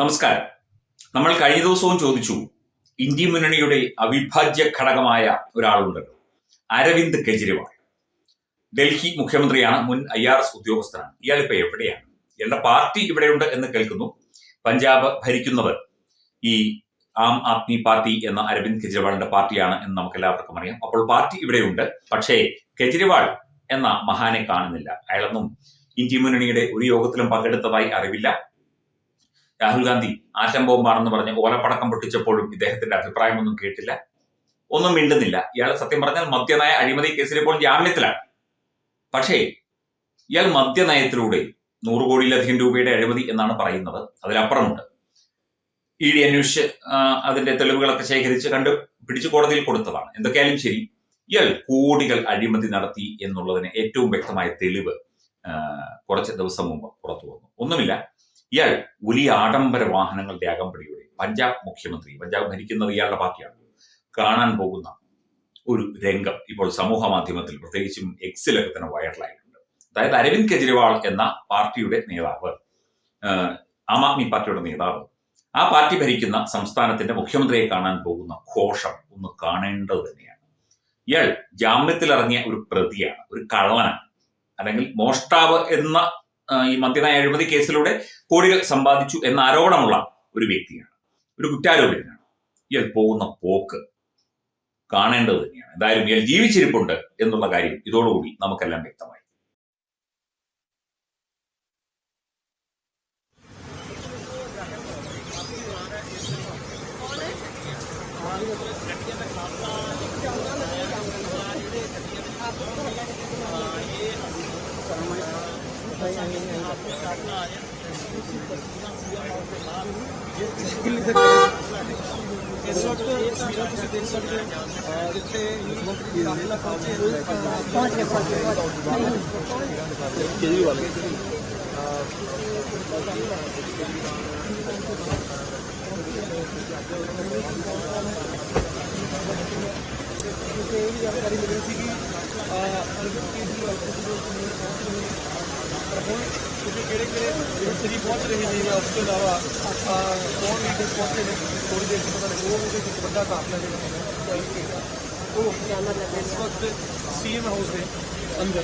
നമസ്കാരം. നമ്മൾ കഴിഞ്ഞ ദിവസവും ചോദിച്ചു ഇന്ത്യ മുന്നണിയുടെ അവിഭാജ്യ ഘടകമായ ഒരാളുണ്ടല്ലോ അരവിന്ദ് കെജ്രിവാൾ. ഡൽഹി മുഖ്യമന്ത്രിയാണ് മുൻ ഐ ആർ എസ് ഉദ്യോഗസ്ഥനാണ്. ഇയാളിപ്പോ എവിടെയാണ്? ഇയാളുടെ പാർട്ടി ഇവിടെയുണ്ട് എന്ന് കേൾക്കുന്നു. പഞ്ചാബ് ഭരിക്കുന്നവർ ഈ ആം ആദ്മി പാർട്ടി എന്ന അരവിന്ദ് കെജ്രിവാളിന്റെ പാർട്ടിയാണ് എന്ന് നമുക്ക് എല്ലാവർക്കും അറിയാം. അപ്പോൾ പാർട്ടി ഇവിടെയുണ്ട്. പക്ഷേ കെജ്രിവാൾ എന്ന മഹാനെ കാണുന്നില്ല. അയാളൊന്നും ഇന്ത്യ മുന്നണിയുടെ ഒരു യോഗത്തിലും പങ്കെടുത്തതായി അറിവില്ല. രാഹുൽ ഗാന്ധി ആറ്റം ബോംബാണെന്ന് പറഞ്ഞ് ഓലപ്പടക്കം പൊട്ടിച്ചപ്പോഴും ഇദ്ദേഹത്തിന്റെ അഭിപ്രായമൊന്നും കേട്ടില്ല. ഒന്നും മിണ്ടുന്നില്ല. ഇയാൾ സത്യം പറഞ്ഞാൽ മദ്യനയ അഴിമതി കേസിൽ ഇപ്പോൾ ജാമ്യത്തിലാണ്. പക്ഷേ ഇയാൾ മദ്യനയത്തിലൂടെ നൂറ് കോടിയിലധികം രൂപയുടെ അഴിമതി എന്നാണ് പറയുന്നത്. അതിലപ്പുറമുണ്ട്. ഇ ഡി അന്വേഷിച്ച് അതിന്റെ തെളിവുകളൊക്കെ ശേഖരിച്ച് കണ്ട് പിടിച്ചു കോടതിയിൽ കൊടുത്തതാണ്. എന്തൊക്കെയായാലും ശരി ഇയാൾ കോടികൾ അഴിമതി നടത്തി എന്നുള്ളതിന് ഏറ്റവും വ്യക്തമായ തെളിവ് കുറച്ച് ദിവസം മുമ്പ് പുറത്തു വന്നു. ഒന്നുമില്ല. ഇയാൾ വലിയ ആഡംബര വാഹനങ്ങളുടെ അകമ്പടിയോടെ പഞ്ചാബ് മുഖ്യമന്ത്രി പഞ്ചാബ് ഭരിക്കുന്നത് ഇയാളുടെ പാർട്ടിയാണ്. കാണാൻ പോകുന്ന ഒരു രംഗം ഇപ്പോൾ സമൂഹ മാധ്യമത്തിൽ പ്രത്യേകിച്ചും എക്സിലൊക്കെ തന്നെ വൈറലായിട്ടുണ്ട്. അതായത് അരവിന്ദ് കെജ്രിവാൾ എന്ന പാർട്ടിയുടെ നേതാവ് ആം ആദ്മി പാർട്ടിയുടെ നേതാവ്. ആ പാർട്ടി ഭരിക്കുന്ന സംസ്ഥാനത്തിന്റെ മുഖ്യമന്ത്രിയെ കാണാൻ പോകുന്ന ഘോഷം ഒന്ന് കാണേണ്ടത് തന്നെയാണ്. ഇയാൾ ജാമ്യത്തിലിറങ്ങിയ ഒരു പ്രതിയാണ് ഒരു കള്ളനാണ്. അല്ലെങ്കിൽ മോഷ്ടാവ് എന്ന ഈ മദ്യനയ അഴിമതി കേസിലൂടെ കോടികൾ സമ്പാദിച്ചു എന്ന ആരോപണമുള്ള ഒരു വ്യക്തിയാണ്. ഒരു കുറ്റാരോപിതനാണ്. ഇയാൾ പോകുന്ന പോക്ക് കാണേണ്ടത് തന്നെയാണ്. എന്തായാലും ഇയാൾ ജീവിച്ചിരിപ്പുണ്ട് എന്നുള്ള കാര്യം ഇതോടുകൂടി നമുക്കെല്ലാം വ്യക്തമായി. ਇਸ ਵਕਤ ਤਸਵੀਰਾਂ ਤੁਸੀਂ ਦੇਖ ਸਕਦੇ ਹੋ ਜਿੱਥੇ ਮੁੱਖ ਮੰਤਰੀ ਕਾਫਲਾ ਪਹੁੰਚੇ ਪਹੁੰਚ ਗਏ ਪਹੁੰਚ ਗਏ ਕੇਜਰੀਵਾਲ ਇਹ ਵੀ ਜਾਣਕਾਰੀ ਮਿਲੀ ਸੀ ਕਿ ਅਰਵਿੰਦ ਕੇਜਰੀਵਾਲ ਪਰ ਹੁਣ ਤੁਸੀਂ ਕਿਹੜੇ ਕਿਹੜੇ ਮੰਤਰੀ ਪਹੁੰਚ ਰਹੇ ਨੇ ਜਾਂ ਉਸ ਤੋਂ ਇਲਾਵਾ ਅਹ, ਕੌਣ ਲੀਡਰ ਪਹੁੰਚੇ ਨੇ ਥੋੜੀ ਦੇਰ ਤੋਂ ਪਤਾ ਲੱਗੂ ਉਹ ਵੀ ਇੱਕ ਵੱਡਾ ਕਾਫਲਾ ਜਿਹੜਾ ਹੈ ਉਹ ਇਸ ਵਕਤ ਸੀਐਮ ਹਾਊਸ ਦੇ ਅੰਦਰ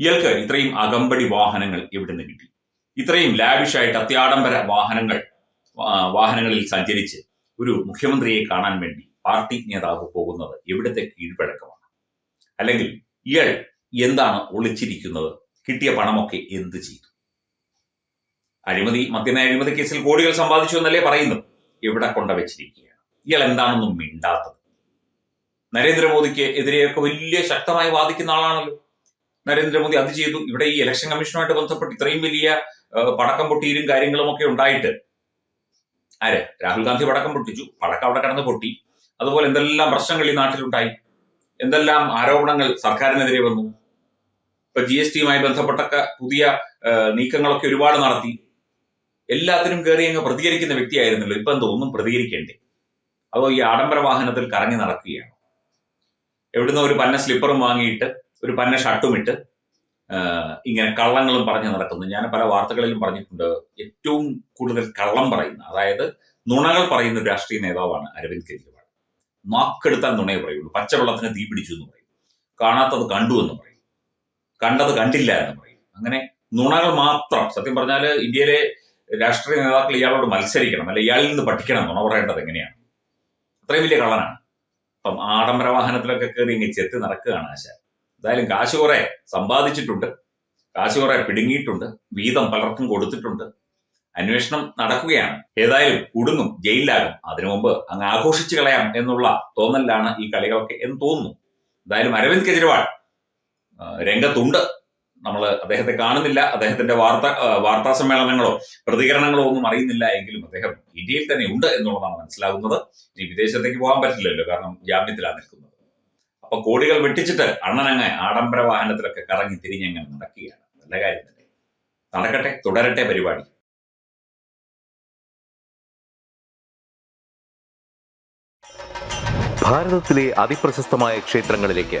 ഇയാൾക്ക് ഇത്രയും അകമ്പടി വാഹനങ്ങൾ എവിടെ നിന്ന് കിട്ടി? ഇത്രയും ലാവിഷായിട്ട് അത്യാഡംബര വാഹനങ്ങൾ വാഹനങ്ങളിൽ സഞ്ചരിച്ച് ഒരു മുഖ്യമന്ത്രിയെ കാണാൻ വേണ്ടി പാർട്ടി നേതാവ് പോകുന്നത് എവിടുത്തെ കീഴ്വഴക്കമാണ്? അല്ലെങ്കിൽ ഇയാൾ എന്താണ് ഒളിച്ചിരിക്കുന്നത്? കിട്ടിയ പണമൊക്കെ എന്ത് ചെയ്തു? അഴിമതി മദ്യനയ അഴിമതി കേസിൽ കോടികൾ സമ്പാദിച്ചു എന്നല്ലേ പറയുന്നു ഇവിടെ കൊണ്ട വെച്ചിരിക്കുകയാണ് ഇയാൾ എന്താണെന്നും മിണ്ടാത്തത്. നരേന്ദ്രമോദിക്ക് എതിരെയൊക്കെ വലിയ ശക്തമായി വാദിക്കുന്ന ആളാണല്ലോ. നരേന്ദ്രമോദി അത് ചെയ്തു. ഇവിടെ ഈ ഇലക്ഷൻ കമ്മീഷനുമായിട്ട് ബന്ധപ്പെട്ട് ഇത്രയും വലിയ പടക്കം പൊട്ടിയിലും കാര്യങ്ങളും ഒക്കെ ഉണ്ടായിട്ട്. ആര്? രാഹുൽ ഗാന്ധി പടക്കം പൊട്ടിച്ചു. പടക്കം അവിടെ കടന്ന് പൊട്ടി. അതുപോലെ എന്തെല്ലാം പ്രശ്നങ്ങൾ ഈ നാട്ടിലുണ്ടായി? എന്തെല്ലാം ആരോപണങ്ങൾ സർക്കാരിനെതിരെ വന്നു? ഇപ്പൊ ജി എസ് ടിയുമായി ബന്ധപ്പെട്ടൊക്കെ പുതിയ നീക്കങ്ങളൊക്കെ ഒരുപാട് നടത്തി. എല്ലാത്തിനും കയറി അങ്ങ് പ്രതികരിക്കുന്ന വ്യക്തിയായിരുന്നല്ലോ. ഇപ്പൊ ഒന്നും പ്രതികരിക്കേണ്ടേ. അതോ ഈ ആഡംബര വാഹനത്തിൽ കറങ്ങി നടക്കുകയാണ്? എവിടുന്ന് ഒരു പന്ന സ്ലിപ്പറും വാങ്ങിയിട്ട് ഒരു പന്ന ഷർട്ടും ഇട്ട് ഇങ്ങനെ കള്ളങ്ങളും പറഞ്ഞു നടക്കുന്നു. ഞാൻ പല വാർത്തകളിലും പറഞ്ഞിട്ടുണ്ട് ഏറ്റവും കൂടുതൽ കള്ളം പറയുന്ന അതായത് നുണകൾ പറയുന്ന ഒരു രാഷ്ട്രീയ നേതാവാണ് അരവിന്ദ് കെജ്രിവാൾ. നാക്കെടുത്താൽ നുണയെ പറയുള്ളൂ. പച്ചവെള്ളത്തിന് തീ പിടിച്ചു എന്ന് പറയും. കാണാത്തത് കണ്ടു എന്ന് പറയും. കണ്ടത് കണ്ടില്ല എന്ന് പറയും. അങ്ങനെ നുണകൾ മാത്രം സത്യം പറഞ്ഞാൽ ഇന്ത്യയിലെ രാഷ്ട്രീയ നേതാക്കൾ ഇയാളോട് മത്സരിക്കണം അല്ലെ ഇയാളിൽ നിന്ന് പഠിക്കണം എന്നാണ് പറയേണ്ടത് എങ്ങനെയാണ്? അത്രയും വലിയ കള്ളനാണ്. അപ്പം ആഡംബര വാഹനത്തിലൊക്കെ കയറി ഇങ്ങനെ ചെത്തി നടക്കുകയാണ് ആശ എന്തായാലും കാശ് കുറെ സമ്പാദിച്ചിട്ടുണ്ട്. കാശ് കുറെ പിടുങ്ങിയിട്ടുണ്ട്. വീതം പലർക്കും കൊടുത്തിട്ടുണ്ട്. അന്വേഷണം നടക്കുകയാണ്. ഏതായാലും കുടുങ്ങും ജയിലിലാകും. അതിനു മുമ്പ് അങ്ങ് ആഘോഷിച്ചു കളയാം എന്നുള്ള തോന്നലിലാണ് ഈ കളികളൊക്കെ എന്ന് തോന്നുന്നു. എന്തായാലും അരവിന്ദ് കെജ്രിവാൾ രംഗത്തുണ്ട്. നമ്മൾ അദ്ദേഹത്തെ കാണുന്നില്ല അദ്ദേഹത്തിന്റെ വാർത്ത വാർത്താ സമ്മേളനങ്ങളോ പ്രതികരണങ്ങളോ ഒന്നും അറിയുന്നില്ല എങ്കിലും അദ്ദേഹം ഇന്ത്യയിൽ തന്നെ ഉണ്ട് എന്നുള്ളതാണ് മനസ്സിലാകുന്നത്. ഇനി വിദേശത്തേക്ക് പോകാൻ പറ്റില്ലല്ലോ കാരണം ജാമ്യത്തിലാണ് നിൽക്കുന്നത്. അപ്പൊ കോടികൾ വെട്ടിച്ചിട്ട് അണ്ണനങ്ങ് ആഡംബര വാഹനത്തിലൊക്കെ കറങ്ങി തിരിഞ്ഞങ്ങനെ നടക്കുകയാണ്. നല്ല കാര്യം തന്നെ. നടക്കട്ടെ തുടരട്ടെ പരിപാടി. ഭാരതത്തിലെ അതിപ്രശസ്തമായ ക്ഷേത്രങ്ങളിലേക്ക്